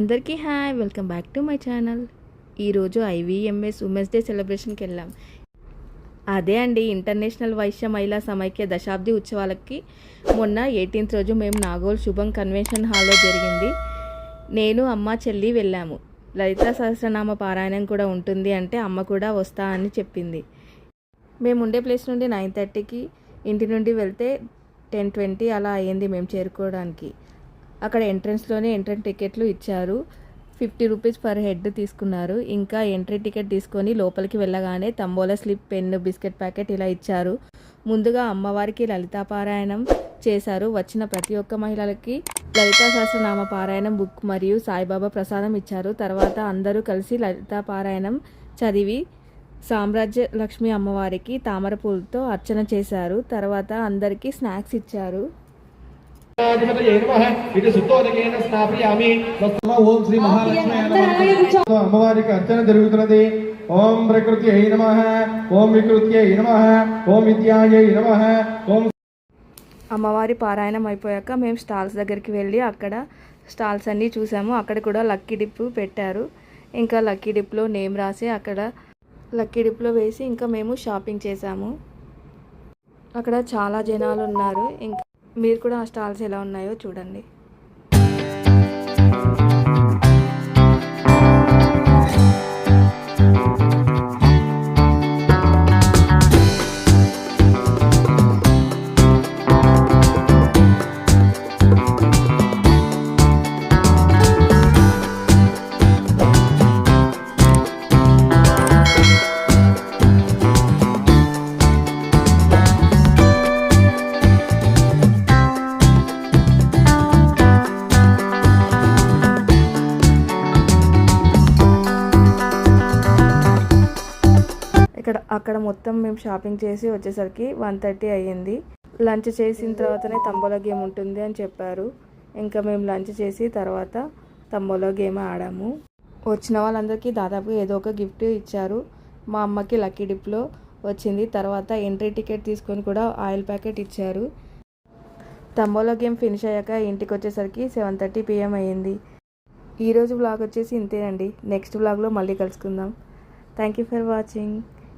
అందరికీ hi welcome back to my channel. ఈరోజు IVMS women's day సెలబ్రేషన్కి వెళ్ళాం. అదే అండి ఇంటర్నేషనల్ వైశ్య మహిళా సమైక్య దశాబ్ది ఉత్సవాలకి. మొన్న ఎయిటీన్త్ రోజు మేము నాగోల్ శుభం కన్వెన్షన్ హాల్లో జరిగింది. నేను అమ్మ చెల్లి వెళ్ళాము. లలిత సహస్రనామ పారాయణం కూడా ఉంటుంది అంటే అమ్మ కూడా వస్తా అని చెప్పింది. మేము ఉండే ప్లేస్ నుండి నైన్ థర్టీకి ఇంటి నుండి వెళ్తే టెన్ ట్వంటీ అలా అయ్యింది మేము చేరుకోవడానికి. అక్కడ ఎంట్రన్స్లోనే ఎంట్రెన్స్ టికెట్లు ఇచ్చారు. ఫిఫ్టీ రూపీస్ పర్ హెడ్ తీసుకున్నారు. ఇంకా ఎంట్రీ టికెట్ తీసుకొని లోపలికి వెళ్ళగానే tambola slip pen biscuit packet ఇలా ఇచ్చారు. ముందుగా అమ్మవారికి లలితా పారాయణం చేశారు. వచ్చిన ప్రతి ఒక్క మహిళలకి లలితా సహస్రనామ పారాయణం బుక్ మరియు సాయిబాబా ప్రసాదం ఇచ్చారు. తర్వాత అందరూ కలిసి లలితా పారాయణం చదివి సామ్రాజ్య లక్ష్మి అమ్మవారికి తామర పూలతో అర్చన చేశారు. తర్వాత అందరికీ స్నాక్స్ ఇచ్చారు. ఓం శ్రీ మహాలక్ష్మి అమ్మవారికి అర్చన జరుగుతున్నది. ఓం ప్రకృతి నమ. ఓం వికృత్యై నమ. ఓం విద్యాయై నమ. ఓం అమ్మవారి పారాయణం అయిపోయాక మేము స్టాల్స్ దగ్గరికి వెళ్ళి అక్కడ స్టాల్స్ అన్నీ చూసాము. అక్కడ కూడా లక్కీ డిప్ పెట్టారు. ఇంకా లక్కీ డిప్లో నేమ్ రాసి అక్కడ లక్కీ డిప్లో వేసి ఇంకా మేము షాపింగ్ చేసాము. అక్కడ చాలా జనాలు ఉన్నారు. ఇంకా మీరు కూడా ఆ స్టాల్స్ ఎలా ఉన్నాయో చూడండి. అక్కడ మొత్తం మేము షాపింగ్ చేసి వచ్చేసరికి వన్ థర్టీ అయ్యింది. లంచ్ చేసిన తర్వాతనే తంబోలా గేమ్ ఉంటుంది అని చెప్పారు. ఇంకా మేము లంచ్ చేసి తర్వాత తంబోలా గేమ్ ఆడాము. వచ్చిన వాళ్ళందరికీ దాదాపు ఏదో ఒక గిఫ్ట్ ఇచ్చారు. మా అమ్మకి లక్కీ డిప్లో వచ్చింది. తర్వాత ఎంట్రీ టికెట్ తీసుకొని కూడా ఆయిల్ ప్యాకెట్ ఇచ్చారు. తంబోలా గేమ్ ఫినిష్ అయ్యాక ఇంటికి వచ్చేసరికి సెవెన్ థర్టీ పిఎం అయ్యింది. ఈరోజు బ్లాగ్ వచ్చేసి ఇంతేనండి. నెక్స్ట్ బ్లాగ్లో మళ్ళీ కలుసుకుందాం. Thank you for watching.